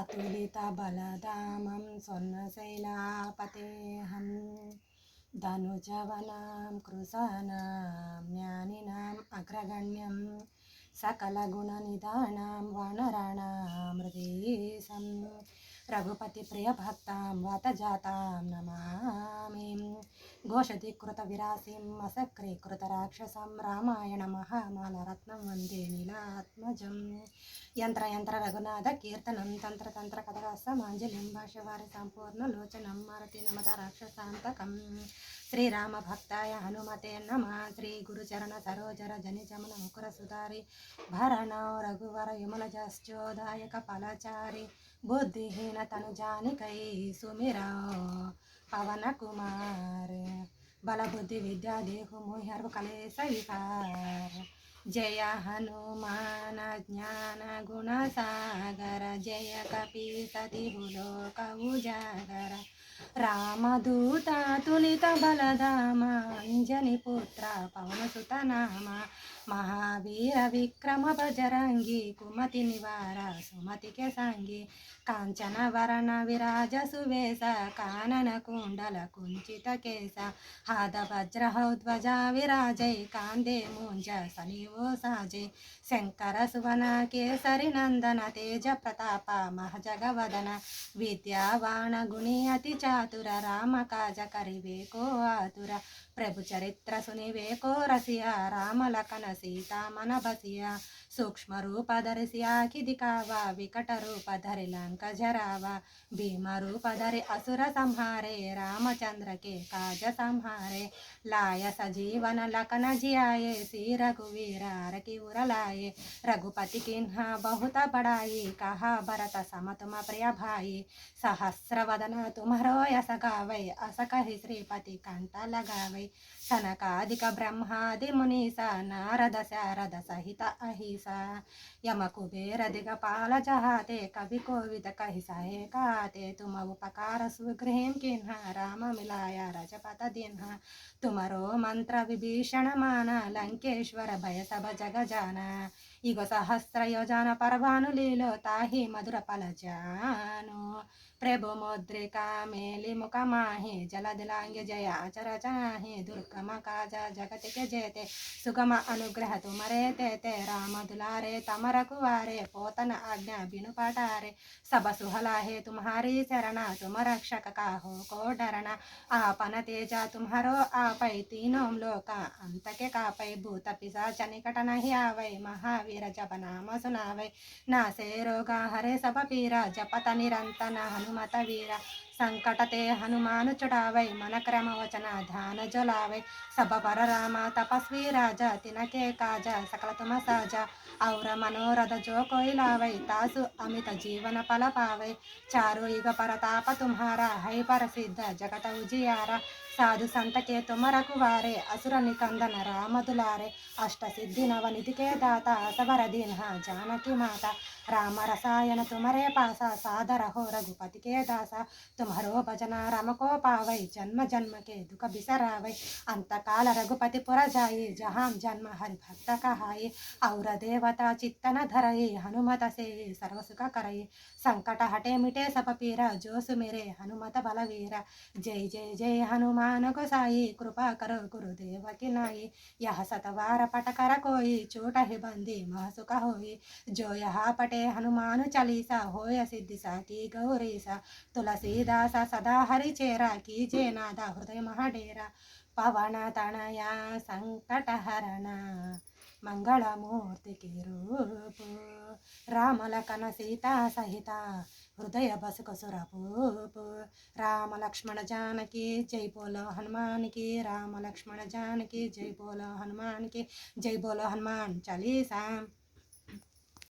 अतुलितबलधामं स्वर्णशैलापतेऽहं धनुजवनां कृशानां ज्ञानिनाम् अग्रगण्यं सकलगुणनिधानां वानराणां हृदीशं रघुपतिप्रियभक्तां वातजातां नमामि घोषधिकृतविरासीम् असक्रीकृतराक्षसं रामायणमहामालरत्नं वन्दे नीलात्मजं यन्त्रयन्त्र रघुनाथ कीर्तनं तन्त्रतन्त्र कथकासमाञ्जलिं भाष्यवारि सम्पूर्णलोचनं मारुति नमद శ్రీరామ భక్తాయ హనుమతే నమ శ్రీ గురుచరణ సరోజర జనిజమన ముకుర సుధారి భరణ రఘువర విమల జోదాయక ఫలచారి బుద్ధిహీన తనుజానికై సుమిరా పవన కుమార్ బలబుద్ధి విద్యా దేహు ముహర్వ కలేశ జయ హనుమాన జ్ఞాన గుణసాగర జయ కపి సతి భులోక ఉజాగర రామదూత తులిత బలధామ అంజని పుత్ర పవన నామ మహావీర విక్రమ బజరంగి కుమతి నివార సుమతికే సాంగి కాంచన వరణ విరాజ సువేశ కానన కుండల కుంచిత కేశ హాద వజ్రహౌధ్వజ విరాజై కాందే ముంజ సనివో సాజై శంకర సువన కేసరి నందన తేజ ప్రతాప మహజగవదన విద్యావాణ గుణి అతి చాతుర రామ కాజ కరివేకో ఆతుర ప్రభు చరిత్ర సునివేకో రసియా రామలకన లఖన సీతా మన బసియా సూక్ష్మ రూప ధరిసి ఆకిది కావా వికట రూప ధరి లంక జరావా భీమ రూప ధరి అసుర సంహారే రామచంద్ర के काज संहारे लाय सजीवन लखन जियाए सी रघुवीर की उर लाए रघुपति किन्हा बहुत बड़ाई कहा भरत सम तुम प्रिय भाई सहस्र वदन तुम्हारो यस गावै अस कहि श्रीपति कंठ लगावै सनकादिक ब्रह्मादि मुनीसा नारद शारद सहित अहिसा सा। यम कुबेर दिगपाल जहाते कवि कोविद कैसा हे कहते तुम उपकार सुगृह किन्हा, राम मिलाया रजपद दिन्हा। तुमरो मंत्र विभीषण माना, लंकेश्वर भय सब जग जाना। ఇగో సహస్ర యోజన పర్వాను లీలో తాహి మధుర పలజాను ప్రభు ముద్రిక మేలి ముఖమాహి జలదిలాంగి జయ అచరచాహి దుర్గమ కాజ జగతికి జయతే సుగమ అనుగ్రహ తుమరే తేతే రామ దులారే తమరకు వారే పోతన ఆజ్ఞ బినుపటారే సభ సుహలాహే తుమ్హారీ శరణ తుమ రక్షక కాహో కోడరణ ఆపన తేజ తుమ్హరో ఆపై తీనోం లోక అంతకే కాపై భూత పిశాచ చనికట నహి ఆవై మహావి వీర జప నామ సునావై నాసే రోగా హరే సభ పీర జపత నిరంతన హనుమత వీర. సంకటతే హనుమానుచుడావై మన క్రమవచన సభ పర రామ తపస్వీ రాజ తినకే కాజ సకల తుమ సాజ. ఔర మనోరథ జో కోయిలావై తాసు అమిత జీవన పల పావై చారు యుగ పరతాప తుమ్హార హై పరసిద్ధ జగత ఉజియార. సాధు సంతకే తుమరకు వారే అసుర నికందన రామదులారే. అష్టసిద్ధి నవనిధికే దాత అసవరదీన్హ జానకి మాత. రామ రసాయన తుమరే పాస సాదర హో రఘుపతికే దాస. తుమ तुम्हारो भजन राम को पावै जन्म जन्म के दुख बिसरावै। अंत काल रघुपति पुर जाई जहाँ जन्म हरि भक्त कहाई और देवता चित्तन धरये, हनुमत से सर्व सुख करई संकट हटे मिटे सब पीरा जो सुमेरे हनुमत बलवीर। जय जय जय, हनुमान गोसाई कृपा करो गुरुदेव की नाई यह सतवार पट कर कोई चोट ही बंदी मह सुख होई जो यहाँ पटे, हनुमान चालीसा, होय सिद्धि सा की गौरी सा దాస సదాహరి చేరా కీచేనాద హృదయ మహడేరా పవనతనయ సంకటహరణ మంగళమూర్తికి రూపు రామలకన సీతా సహిత హృదయ బసుక సురపూపు రామలక్ష్మణ జానకి జై బోలో హనుమానికి రామలక్ష్మణ జానకి జై బోలో హనుమానికి జై బోలో హనుమాన్ చలీసా